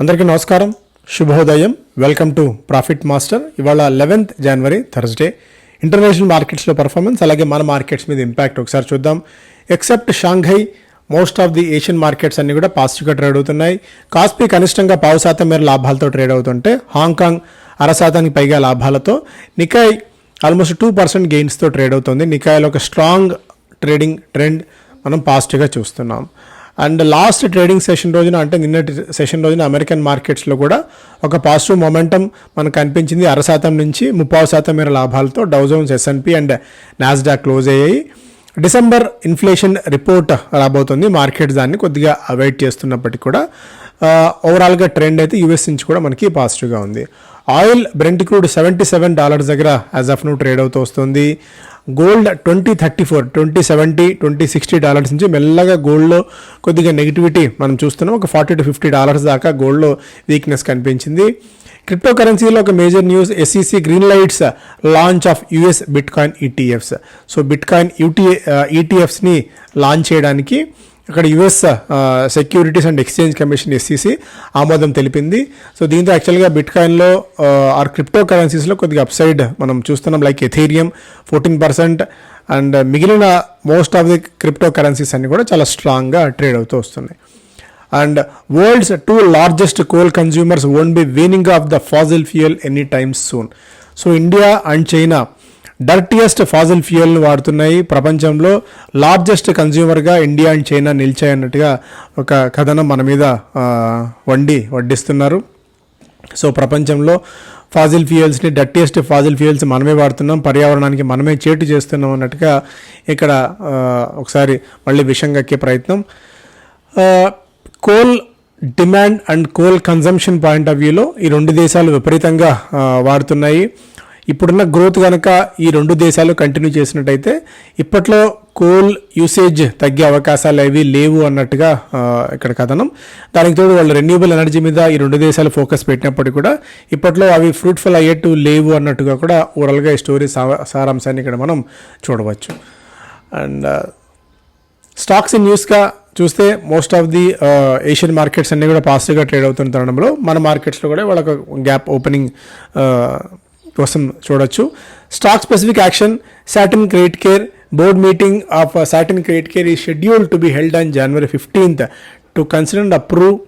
అందరికీ నమస్కారం. శుభోదయం. వెల్కమ్ టు ప్రాఫిట్ మాస్టర్ ఇవాళ లెవెన్త్ జనవరి థర్స్డే ఇంటర్నేషనల్ మార్కెట్స్లో పర్ఫార్మెన్స్ అలాగే మన మార్కెట్స్ మీద ఇంపాక్ట్ ఒకసారి చూద్దాం. Except Shanghai most of the Asian markets అన్ని కూడా పాజిటివ్గా ట్రేడ్ అవుతున్నాయి. కాస్పీ కనిష్టంగా పావు శాతం మేర లాభాలతో ట్రేడ్ అవుతుంటే హాంకాంగ్ అర శాతానికి పైగా లాభాలతో నికాయ్ ఆల్మోస్ట్ టూ పర్సెంట్ గెయిన్స్తో ట్రేడ్ అవుతుంది. నికాయ్లో ఒక స్ట్రాంగ్ ట్రేడింగ్ ట్రెండ్ మనం పాజిటివ్గా చూస్తున్నాం. అండ్ లాస్ట్ ట్రేడింగ్ సెషన్ రోజున అంటే నిన్నటి సెషన్ రోజున అమెరికన్ మార్కెట్స్లో కూడా ఒక పాజిటివ్ మొమెంటం మనకు కనిపించింది. అర శాతం నుంచి ముప్పావు శాతం మేర లాభాలతో Dow Jones S and P and Nasdaq close అయ్యాయి. డిసెంబర్ ఇన్ఫ్లేషన్ రిపోర్ట్ రాబోతుంది. మార్కెట్ దాన్ని కొద్దిగా అవాయిడ్ చేస్తున్నప్పటికీ కూడా ఓవరాల్గా ట్రెండ్ అయితే యూఎస్ నుంచి కూడా మనకి పాజిటివ్గా ఉంది. Oil brent crude seventy seven dollars దగ్గర యాజ్ ఆఫ్ నూ ట్రేడ్ అవుతూ వస్తుంది. Gold twenty thirty four twenty seventy twenty sixty dollars నుంచి మెల్లగా గోల్డ్లో కొద్దిగా నెగిటివిటీ మనం చూస్తున్నాం. ఒక ఫార్టీ టు ఫిఫ్టీ డాలర్స్ దాకా గోల్డ్లో వీక్నెస్ కనిపించింది. క్రిప్టో కరెన్సీలో ఒక major news SEC green lights launch of US bitcoin ETFs so bitcoin UT ఈటీఎఫ్స్ని లాంచ్ చేయడానికి ఇక్కడ US securities and exchange commission SEC ఆమోదం తెలిపింది. సో దీంతో యాక్చువల్గా బిట్ కాయిన్లో ఆర్ క్రిప్టో కరెన్సీస్లో కొద్దిగా అప్సైడ్ మనం చూస్తున్నాం. Like ethereum fourteen percent and మిగిలిన most of the crypto currencies అన్ని కూడా చాలా స్ట్రాంగ్గా ట్రేడ్ అవుతూ వస్తున్నాయి. And world's two largest coal consumers won't be weaning off the fossil fuel any times soon so India and China dirtiest fossil ఫ్యూయల్ని వాడుతున్నాయి. ప్రపంచంలో largest కన్జ్యూమర్గా ఇండియా అండ్ చైనా నిలిచాయన్నట్టుగా ఒక కథనం మన మీద వండి వడ్డిస్తున్నారు. సో ప్రపంచంలో ఫాజిల్ ఫ్యూయల్స్ని డట్టియెస్ట్ ఫాజిల్ ఫ్యూయల్స్ మనమే వాడుతున్నాం. పర్యావరణానికి మనమే చేటు చేస్తున్నాం అన్నట్టుగా ఇక్కడ ఒకసారి మళ్ళీ విషం కక్కే ప్రయత్నం. Coal demand and coal consumption point of వ్యూలో ఈ రెండు దేశాలు విపరీతంగా వాడుతున్నాయి. ఇప్పుడున్న గ్రోత్ కనుక ఈ రెండు దేశాలు కంటిన్యూ చేసినట్టయితే ఇప్పట్లో కోల్ యూసేజ్ తగ్గే అవకాశాలు అవి లేవు అన్నట్టుగా ఇక్కడ కథనం. దానికి తోడు వాళ్ళు రెన్యూబుల్ ఎనర్జీ మీద ఈ రెండు దేశాలు ఫోకస్ పెట్టినప్పటికీ కూడా ఇప్పట్లో అవి ఫ్రూట్ఫుల్ అయ్యేట్టు లేవు అన్నట్టుగా కూడా ఓవరాల్గా ఈ స్టోరీ సారాంశాన్ని ఇక్కడ మనం చూడవచ్చు. అండ్ స్టాక్స్ ఇన్ న్యూస్గా చూస్తే most of the Asian markets అన్ని కూడా పాజిటివ్గా ట్రేడ్ అవుతున్న తరుణంలో మన మార్కెట్స్లో కూడా వాళ్ళకు గ్యాప్ ఓపెనింగ్ కోసం చూడొచ్చు. Stock specific action satin credit care board meeting of satin credit care ఈ schedule to be held on January fifteenth to consider and approve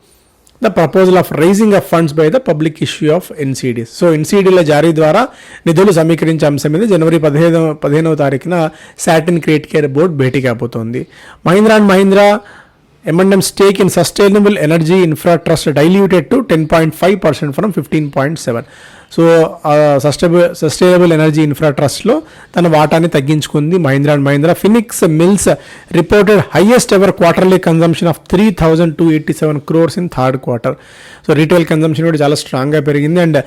the proposal of raising of funds by the public issue of NCDs so ఎన్సీడీల జారీ ద్వారా నిధులు సమీకరించే అంశం మీద జనవరి పదిహేను పదిహేనవ తారీఖున satin create care board భేటీ కాబోతోంది. Mahindra and Mahindra M&M stake in sustainable energy infra trust diluted to 10.5% from 15.7 so sustainable sustainable energy infra ట్రస్ట్లో తన వాటాన్ని తగ్గించుకుంది Mahindra and Mahindra. Phoenix mills reported highest ever quarterly consumption of three thousand two eighty seven crores in third quarter so retail consumption కూడా చాలా స్ట్రాంగ్గా పెరిగింది. And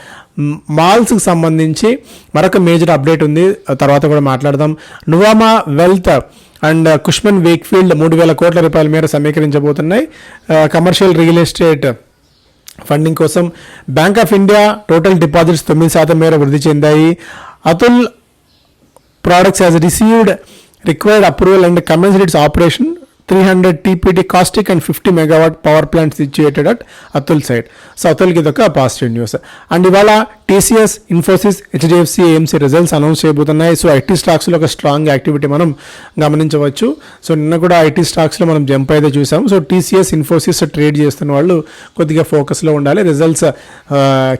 మాల్స్కి సంబంధించి మరొక major update ఉంది. తర్వాత కూడా మాట్లాడదాం. Nuvama wealth and uh, Cushman Wakefield మూడు వేల కోట్ల రూపాయల మేర సమీకరించబోతున్నాయి. కమర్షియల్ రియల్ ఎస్టేట్ ఫండింగ్ కోసం bank of India total deposits తొమ్మిది శాతం మేర వృద్ధి చెందాయి. Atul products has received required approval and commensurates operation three hundred TPT caustic and fifty megawatt power plant situated at Atul side so అతుల్కి ఇది ఒక positive news and ఇవాళ TCS Infosys HDFC AMC results announce చేయబోతున్నాయి. So IT స్టాక్స్లో ఒక strong activity మనం గమనించవచ్చు. So నిన్న కూడా IT స్టాక్స్లో మనం జంప్ అయితే చూసాం. సో టీసీఎస్ ఇన్ఫోసిస్ ట్రేడ్ చేస్తున్న వాళ్ళు కొద్దిగా ఫోకస్లో ఉండాలి. రిజల్ట్స్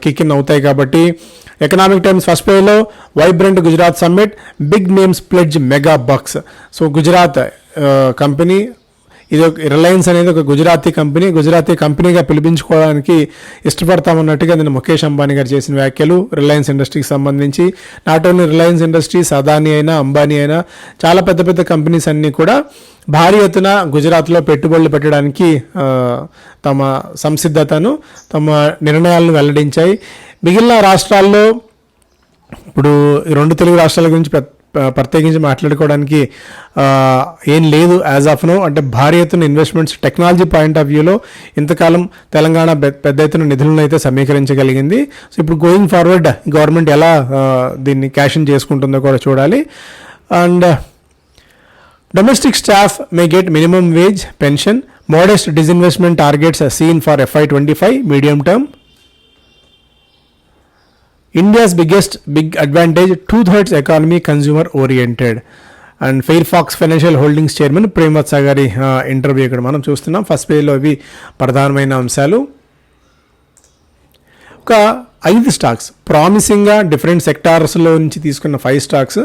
కిక్ ఇన్ అవుతాయి కాబట్టి ఎకనామిక్ టైమ్స్ ఫస్ట్ పేజ్లో vibrant Gujarat summit big names pledge mega bucks so Gujarat company ఇది ఒక రిలయన్స్ అనేది ఒక గుజరాతీ కంపెనీ. గుజరాతీ కంపెనీగా పిలిపించుకోవడానికి ఇష్టపడతామన్నట్టుగా నేను ముఖేష్ అంబానీ గారు చేసిన వ్యాఖ్యలు రిలయన్స్ ఇండస్ట్రీకి సంబంధించి. Not only Reliance industries Adani అయినా అంబానీ అయినా చాలా పెద్ద పెద్ద కంపెనీస్ అన్నీ కూడా భారీ ఎత్తున గుజరాత్లో పెట్టుబడులు పెట్టడానికి తమ సంసిద్ధతను తమ నిర్ణయాలను వెల్లడించాయి. మిగిలిన రాష్ట్రాల్లో ఇప్పుడు రెండు తెలుగు రాష్ట్రాల గురించి ప్రత్యేకించి మాట్లాడుకోవడానికి ఏం లేదు యాజ్ ఆఫ్ నో అంటే భారీ ఎత్తున ఇన్వెస్ట్మెంట్స్ టెక్నాలజీ పాయింట్ ఆఫ్ వ్యూలో ఇంతకాలం తెలంగాణ పెద్ద ఎత్తున నిధులను అయితే సమీకరించగలిగింది. సో ఇప్పుడు గోయింగ్ ఫార్వర్డ్ గవర్నమెంట్ ఎలా దీన్ని క్యాష్ ఇన్ చేసుకుంటుందో కూడా చూడాలి. And domestic staff may get minimum wage pension modest disinvestment targets seen for FY twenty five medium India's biggest big advantage two thirds economy consumer oriented and fairfax financial holdings chairman Prem Watsa గారి interview ఇక్కడ మనం చూస్తున్నాం. First పేజ్లో ఇవి ప్రధానమైన అంశాలు. ఒక ఐదు స్టాక్స్ ప్రామిసింగ్గా డిఫరెంట్ సెక్టార్స్లో నుంచి తీసుకున్న ఫైవ్ స్టాక్స్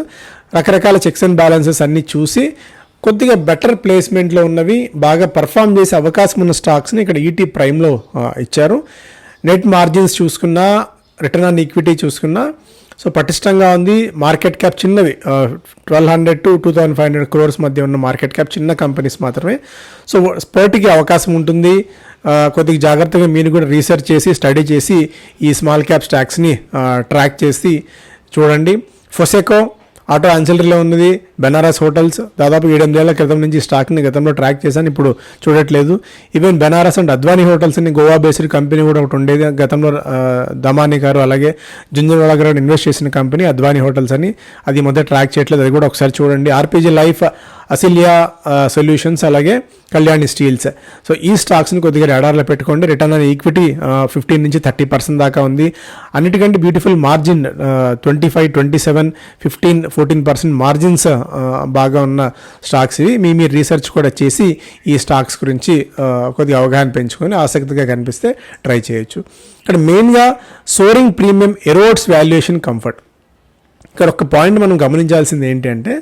రకరకాల చెక్స్ అండ్ బ్యాలెన్సెస్ అన్నీ చూసి కొద్దిగా బెటర్ ప్లేస్మెంట్లో ఉన్నవి బాగా పర్ఫామ్ చేసే అవకాశం ఉన్న స్టాక్స్ని ఇక్కడ ఈటీ ప్రైమ్లో uh, ఇచ్చారు. నెట్ మార్జిన్స్ చూసుకున్నా రిటర్న్ ఆన్ ఈక్విటీ చూసుకున్నా సో పటిష్టంగా ఉంది. మార్కెట్ క్యాప్ చిన్నవి twelve hundred to two thousand five hundred crores మధ్య ఉన్న మార్కెట్ క్యాప్ చిన్న కంపెనీస్ మాత్రమే. సో స్పర్ట్కి అవకాశం ఉంటుంది. కొద్దిగా జాగ్రత్తగా మీరు కూడా రీసెర్చ్ చేసి స్టడీ చేసి ఈ స్మాల్ క్యాప్ స్టాక్స్ని ట్రాక్ చేసి చూడండి. ఫొసెకో ఆటో ఆన్సిలరీలో ఉన్నది బెనారస్ హోటల్స్ దాదాపు ఏడెనిమిదేళ్ళ క్రితం నుంచి స్టాక్ని గతంలో ట్రాక్ చేశాను ఇప్పుడు చూడట్లేదు. Even Benares and Advani hotels అని గోవా బేస్డ్ కంపెనీ కూడా ఒకటి ఉండేది. గతంలో దమానీ దమాని గారు అలాగే జుంజునవాలా గారు ఇన్వెస్ట్ చేసిన కంపెనీ అద్వానీ హోటల్స్ అని. అది మొదట మధ్య ట్రాక్ చేయట్లేదు అది కూడా ఒకసారి చూడండి. ఆర్పీజీ లైఫ్ అసిలియా సొల్యూషన్స్ uh, అలాగే కళ్యాణి స్టీల్స్ సో ఈ స్టాక్స్ని కొద్దిగా రాడార్లో పెట్టుకోండి. రిటర్న్ ఆన్ ఈక్విటీ ఫిఫ్టీన్ నుంచి థర్టీ పర్సెంట్ దాకా ఉంది. అన్నిటికంటే beautiful margin twenty five twenty seven fifteen fourteen percent margins బాగా ఉన్న స్టాక్స్ ఇవి. మీ మీరు రీసెర్చ్ కూడా చేసి ఈ స్టాక్స్ గురించి uh, కొద్దిగా అవగాహన పెంచుకొని ఆసక్తిగా కనిపిస్తే ట్రై చేయొచ్చు. ఇక్కడ మెయిన్గా soaring premium erodes valuation comfort ఇక్కడ ఒక పాయింట్ మనం గమనించాల్సింది ఏంటి అంటే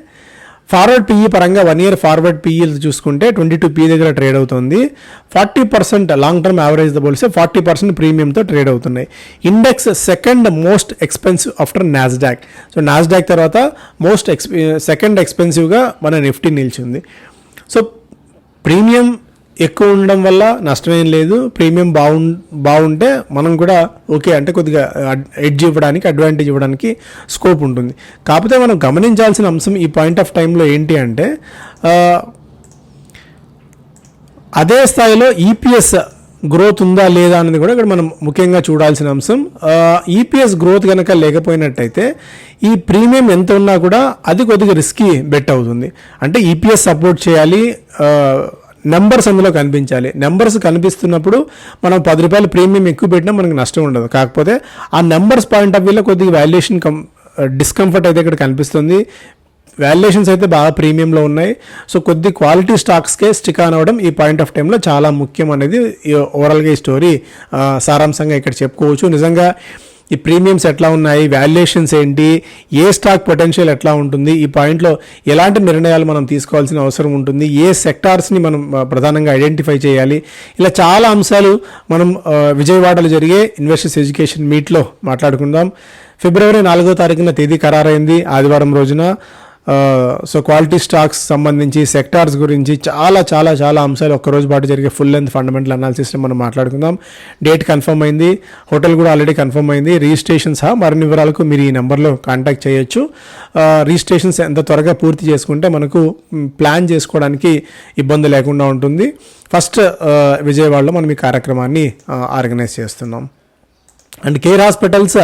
ఫార్వర్డ్ పిఈ పరంగా వన్ ఇయర్ ఫార్వర్డ్ పిఈలు చూసుకుంటే ట్వంటీ టూ పీ దగ్గర ట్రేడ్ అవుతుంది. Forty percent long term average పోలిస్తే ఫార్టీ పర్సెంట్ ప్రీమియంతో ట్రేడ్ అవుతున్నాయి. Index second most expensive after Nasdaq so Nasdaq తర్వాత మోస్ట్ ఎక్స్పె సెకండ్ ఎక్స్పెన్సివ్గా మన నిఫ్టీ నిలిచింది. సో ప్రీమియం ఎక్కువ ఉండడం వల్ల నష్టమేం లేదు. ప్రీమియం బాగు బాగుంటే మనం కూడా ఓకే అంటే కొద్దిగా ఎడ్జ్ ఇవ్వడానికి అడ్వాంటేజ్ ఇవ్వడానికి స్కోప్ ఉంటుంది. కాకపోతే మనం గమనించాల్సిన అంశం ఈ పాయింట్ ఆఫ్ టైంలో ఏంటి అంటే అదే స్థాయిలో ఈపీఎస్ గ్రోత్ ఉందా లేదా అనేది కూడా ఇక్కడ మనం ముఖ్యంగా చూడాల్సిన అంశం. ఈపీఎస్ గ్రోత్ కనుక లేకపోయినట్టయితే ఈ ప్రీమియం ఎంత ఉన్నా కూడా అది కొద్దిగా రిస్కీ బెట్ అవుతుంది. అంటే ఈపీఎస్ సపోర్ట్ చేయాలి. నెంబర్స్ అందులో కనిపించాలి. నెంబర్స్ కనిపిస్తున్నప్పుడు మనం పది రూపాయలు ప్రీమియం ఎక్కువ పెట్టినా మనకి నష్టం ఉండదు. కాకపోతే ఆ నెంబర్స్ పాయింట్ ఆఫ్ వ్యూలో కొద్దిగా వాల్యుయేషన్ కం డిస్కంఫర్ట్ అయితే ఇక్కడ కనిపిస్తుంది. వాల్యుయేషన్స్ అయితే బాగా ప్రీమియంలో ఉన్నాయి. సో కొద్ది క్వాలిటీ స్టాక్స్కే స్టిక్ ఆన్ అవ్వడం ఈ పాయింట్ ఆఫ్ టైంలో చాలా ముఖ్యం అనేది ఓవరాల్గా ఈ స్టోరీ సారాంశంగా ఇక్కడ చెప్పుకోవచ్చు. నిజంగా ఈ ప్రీమియమ్స్ ఎట్లా ఉన్నాయి? వాల్యుయేషన్స్ ఏంటి? ఏ స్టాక్ పొటెన్షియల్ ఎట్లా ఉంటుంది? ఈ పాయింట్లో ఎలాంటి నిర్ణయాలు మనం తీసుకోవాల్సిన అవసరం ఉంటుంది? ఏ సెక్టార్స్ని మనం ప్రధానంగా ఐడెంటిఫై చేయాలి? ఇలా చాలా అంశాలు మనం విజయవాడలో జరిగే ఇన్వెస్టర్స్ ఎడ్యుకేషన్ మీట్లో మాట్లాడుకుందాం. ఫిబ్రవరి నాలుగో తారీఖున తేదీ ఖరారైంది. ఆదివారం రోజున సో క్వాలిటీ స్టాక్స్ సంబంధించి సెక్టార్స్ గురించి చాలా చాలా చాలా అంశాలు ఒక్కరోజు పాటు జరిగే ఫుల్ లెంత్ ఫండమెంటల్ అనాలిసిస్ని మనం మాట్లాడుకుందాం. డేట్ కన్ఫర్మ్ అయింది. హోటల్ కూడా ఆల్రెడీ కన్ఫర్మ్ అయింది. రిజిస్ట్రేషన్ సహా మరిన్ని వివరాలకు మీరు ఈ నెంబర్లో కాంటాక్ట్ చేయొచ్చు. రిజిస్ట్రేషన్స్ ఎంత త్వరగా పూర్తి చేసుకుంటే మనకు ప్లాన్ చేసుకోవడానికి ఇబ్బంది లేకుండా ఉంటుంది. ఫస్ట్ విజయవాడలో మనం ఈ కార్యక్రమాన్ని ఆర్గనైజ్ చేస్తున్నాం. అండ్ కేర్ హాస్పిటల్స్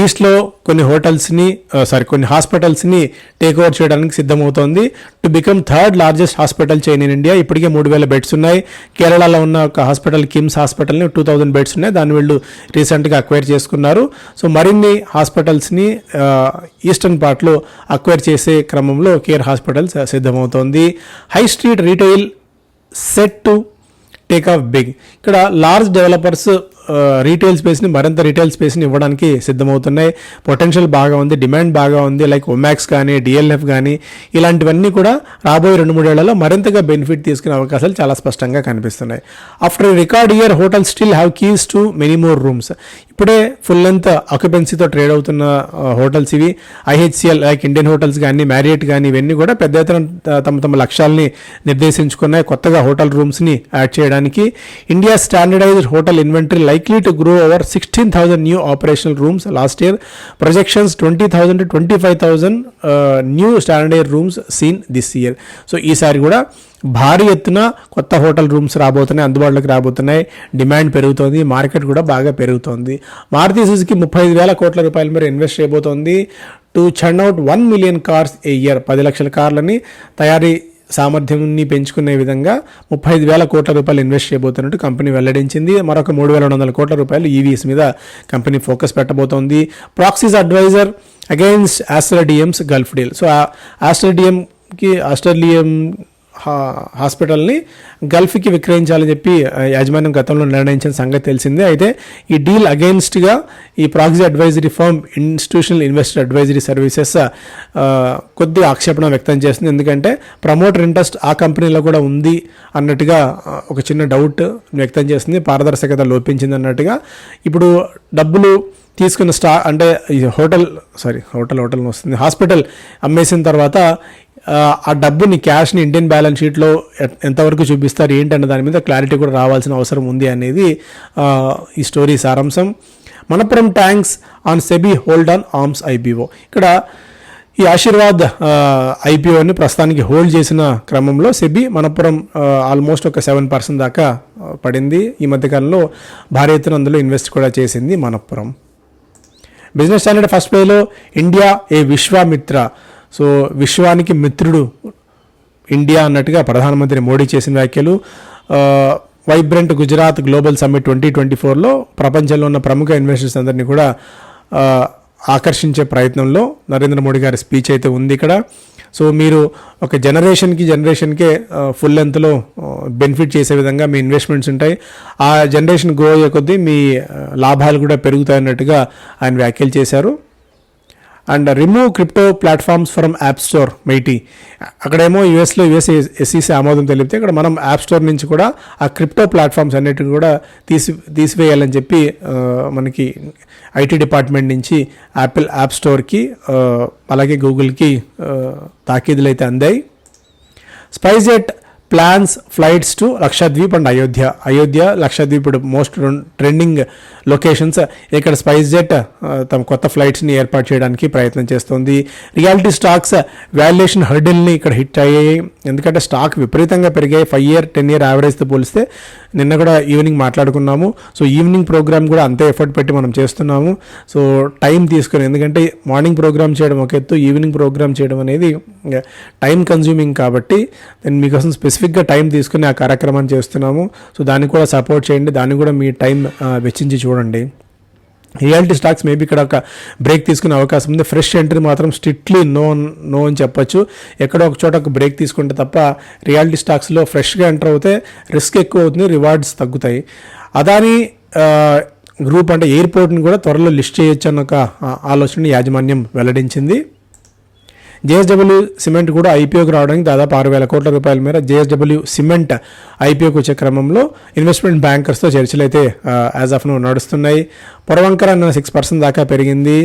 ఈస్ట్లో కొన్ని హోటల్స్ని సారీ కొన్ని హాస్పిటల్స్ని టేక్ ఓవర్ చేయడానికి సిద్ధమవుతోంది. To become third largest hospital chain in India ఇప్పటికే మూడు వేల బెడ్స్ ఉన్నాయి. కేరళలో ఉన్న ఒక హాస్పిటల్ కిమ్స్ హాస్పిటల్ని టూ థౌజండ్ బెడ్స్ ఉన్నాయి. దాన్ని వీళ్ళు రీసెంట్గా అక్వైర్ చేసుకున్నారు. సో మరిన్ని హాస్పిటల్స్ని ఈస్టర్న్ పార్ట్లో అక్వైర్ చేసే క్రమంలో కేర్ హాస్పిటల్స్ సిద్ధమవుతోంది. High street retail set to take off big ఇక్కడ లార్జ్ డెవలపర్స్ రీటైల్ స్పేస్ని మరింత రీటైల్ స్పేస్ని ఇవ్వడానికి సిద్ధమవుతున్నాయి. పొటెన్షియల్ బాగా ఉంది డిమాండ్ బాగా ఉంది లైక్ ఒమాక్స్ కానీ డిఎల్ఎఫ్ కానీ ఇలాంటివన్నీ కూడా రాబోయే రెండు మూడేళ్ళలో మరింతగా బెనిఫిట్ తీసుకునే అవకాశాలు చాలా స్పష్టంగా కనిపిస్తున్నాయి. After record year hotel still have keys to many more rooms ఇప్పుడే ఫుల్ లెంత్ ఆక్యుపెన్సీతో ట్రేడ్ అవుతున్న హోటల్స్ ఇవి ఐహెచ్సిఎల్ లైక్ ఇండియన్ హోటల్స్ కానీ మ్యారియట్ కానీ ఇవన్నీ కూడా పెద్ద ఎత్తున తమ తమ లక్ష్యాలని నిర్దేశించుకున్నాయి. కొత్తగా హోటల్ రూమ్స్ని యాడ్ చేయడానికి India standardised hotel inventory likely to grow over sixteen thousand new operational rooms last year projections twenty thousand twenty five thousand new standardise rooms seen this year so ఈసారి కూడా భారీ ఎత్తున కొత్త హోటల్ రూమ్స్ రాబోతున్నాయి అందుబాటులోకి రాబోతున్నాయి. Demand పెరుగుతోంది market కూడా బాగా పెరుగుతోంది. మారుతి సుజుకి ముప్పై ఐదు వేల కోట్ల రూపాయల మీరు ఇన్వెస్ట్ చేయబోతోంది. To churn out one million cars a year పది లక్షల కార్లని తయారీ సామర్థ్యాన్ని పెంచుకునే విధంగా ముప్పై ఐదు వేల కోట్ల రూపాయలు ఇన్వెస్ట్ చేయబోతున్నట్టు కంపెనీ వెల్లడించింది. మరొక మూడు వేల రెండు వందల కోట్ల రూపాయలు ఈవీఎస్ మీద కంపెనీ ఫోకస్ పెట్టబోతోంది. Proxies adviser against ఆస్ట్రేడియమ్స్ Gulf deal so ఆస్ట్రేడియంకి ఆస్ట్రేలియం హాస్పిటల్ని గల్ఫ్కి విక్రయించాలని చెప్పి యాజమాన్యం గతంలో నిర్ణయించిన సంగతి తెలిసిందే. అయితే ఈ డీల్ అగెయిన్స్ట్గా ఈ proxy advisory firm institutional investor advisory services కొద్ది ఆక్షేపణ వ్యక్తం చేస్తుంది. ఎందుకంటే ప్రమోటర్ ఇంట్రెస్ట్ ఆ కంపెనీలో కూడా ఉంది అన్నట్టుగా ఒక చిన్న డౌట్ వ్యక్తం చేస్తుంది. పారదర్శకత లోపించింది అన్నట్టుగా. ఇప్పుడు డబ్బులు తీసుకున్న స్టా అంటే ఈ హోటల్ సారీ హోటల్ హోటల్ వస్తుంది. హాస్పిటల్ అమ్మేసిన తర్వాత ఆ, డబ్బుని క్యాష్ని ఇండియన్ బ్యాలెన్స్ షీట్లో ఎంతవరకు చూపిస్తారు ఏంటన్న దాని మీద క్లారిటీ కూడా రావాల్సిన అవసరం ఉంది అనేది ఈ స్టోరీ సారాంశం. Manappuram tanks on SEBI hold on arm's IPO ఇక్కడ ఈ ఆశీర్వాద్ ఐపీఓని ప్రస్తుతానికి హోల్డ్ చేసిన క్రమంలో సెబీ మనపురం ఆల్మోస్ట్ ఒక సెవెన్ పర్సెంట్ దాకా పడింది. ఈ మధ్యకాలంలో భారీ ఎత్తున అందులో ఇన్వెస్ట్ కూడా చేసింది మనపురం బిజినెస్ స్టాండర్డ్ ఫస్ట్ పేలో ఇండియా ఏ విశ్వామిత్ర. సో విశ్వానికి మిత్రుడు ఇండియా అన్నట్టుగా ప్రధానమంత్రి మోడీ చేసిన వ్యాఖ్యలు vibrant Gujarat global summit twenty twenty ఫోర్లో ప్రపంచంలో ఉన్న ప్రముఖ ఇన్వెస్టర్స్ అందరినీ కూడా ఆకర్షించే ప్రయత్నంలో నరేంద్ర మోడీ గారి స్పీచ్ అయితే ఉంది ఇక్కడ. సో మీరు ఒక జనరేషన్కి జనరేషన్కే ఫుల్ లెంత్లో బెనిఫిట్ చేసే విధంగా మీ ఇన్వెస్ట్మెంట్స్ ఉంటాయి. ఆ జనరేషన్ గ్రో అయ్యే కొద్దీ మీ లాభాలు కూడా పెరుగుతాయన్నట్టుగా ఆయన వ్యాఖ్యలు చేశారు. And remove crypto platforms from app store MeitY అక్కడేమో యూఎస్లో యుఎస్ ఎస్ఈసీ ఆమోదం తెలిపితే ఇక్కడ మనం యాప్ స్టోర్ నుంచి కూడా ఆ క్రిప్టో ప్లాట్ఫామ్స్ అన్నిటిని కూడా తీసి తీసివేయాలని చెప్పి మనకి ఐటీ డిపార్ట్మెంట్ నుంచి యాపిల్ యాప్ స్టోర్కి అలాగే గూగుల్కి తాకీదులు అయితే అందాయి. SpiceJet plans flights to Lakshadweep and Ayodhya. Ayodhya Lakshadweep ఇప్పుడు మోస్ట్ ట్రెండింగ్ లొకేషన్స్. ఇక్కడ స్పైస్ జెట్ తమ కొత్త ఫ్లైట్స్ని ఏర్పాటు చేయడానికి ప్రయత్నం చేస్తుంది. రియాలిటీ స్టాక్స్ వాల్యుయేషన్ హర్డిల్ని ఇక్కడ హిట్ అయ్యాయి. ఎందుకంటే స్టాక్ విపరీతంగా పెరిగాయి ఫైవ్ ఇయర్ టెన్ ఇయర్ యావరేజ్తో పోలిస్తే నిన్న కూడా ఈవినింగ్ మాట్లాడుకున్నాము. సో ఈవినింగ్ ప్రోగ్రామ్ కూడా అంతే ఎఫర్ట్ పెట్టి మనం చేస్తున్నాము. సో టైం తీసుకుని ఎందుకంటే మార్నింగ్ ప్రోగ్రామ్ చేయడం ఒక ఎత్తు ఈవినింగ్ ప్రోగ్రామ్ చేయడం అనేది టైం కన్జ్యూమింగ్ కాబట్టి నేను మీకోసం స్పెసిఫిక్గా టైం తీసుకుని ఆ కార్యక్రమాన్ని చేస్తున్నాము. సో దాన్ని కూడా సపోర్ట్ చేయండి. దాన్ని కూడా మీ టైం వెచ్చించి చూడండి. రియాలిటీ స్టాక్స్ మేబీ ఇక్కడ ఒక బ్రేక్ తీసుకునే అవకాశం ఉంది. ఫ్రెష్ ఎంట్రీ మాత్రం స్ట్రిక్ట్లీ నో నో అని చెప్పొచ్చు. ఎక్కడో ఒక చోట ఒక బ్రేక్ తీసుకుంటే తప్ప రియాలిటీ స్టాక్స్లో ఫ్రెష్గా ఎంటర్ అవుతే రిస్క్ ఎక్కువ అవుతుంది రివార్డ్స్ తగ్గుతాయి. అదాని గ్రూప్ అంటే ఎయిర్పోర్ట్ని కూడా త్వరలో లిస్ట్ చేయొచ్చు అన్న ఒక ఆలోచన యాజమాన్యం వెల్లడించింది. జేఎస్డబ్ల్యూ సిమెంట్ కూడా ఐపీఓకి రావడానికి దాదాపు ఆరు వేల కోట్ల రూపాయల మేర జేఎస్డబ్ల్యూ సిమెంట్ ఐపీఓకి వచ్చే క్రమంలో ఇన్వెస్ట్మెంట్ బ్యాంకర్స్తో చర్చలు అయితే యాజ్ ఆఫ్ నో నడుస్తున్నాయి. పొడవంకర అన్న సిక్స్ పర్సెంట్ దాకా పెరిగింది.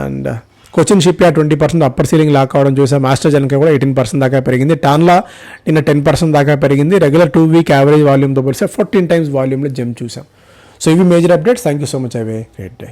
And Cochin ship yeah twenty percent upper ceiling lock అవడం చూసాం. మాస్టర్ జనక కూడా ఎయిటీన్ పర్సెంట్ దాకా పెరిగింది. టాన్లా నిన్న టెన్ పర్సెంట్ దాకా పెరిగింది. రెగ్యులర్ టూ వీక్ యావరేజ్ వాల్యూమ్తో పోలిస్తే ఫోర్టీన్ టైమ్స్ వాల్యూమ్లో జంప్ చూసాం. సో ఇవి major updates thank you so much have a great day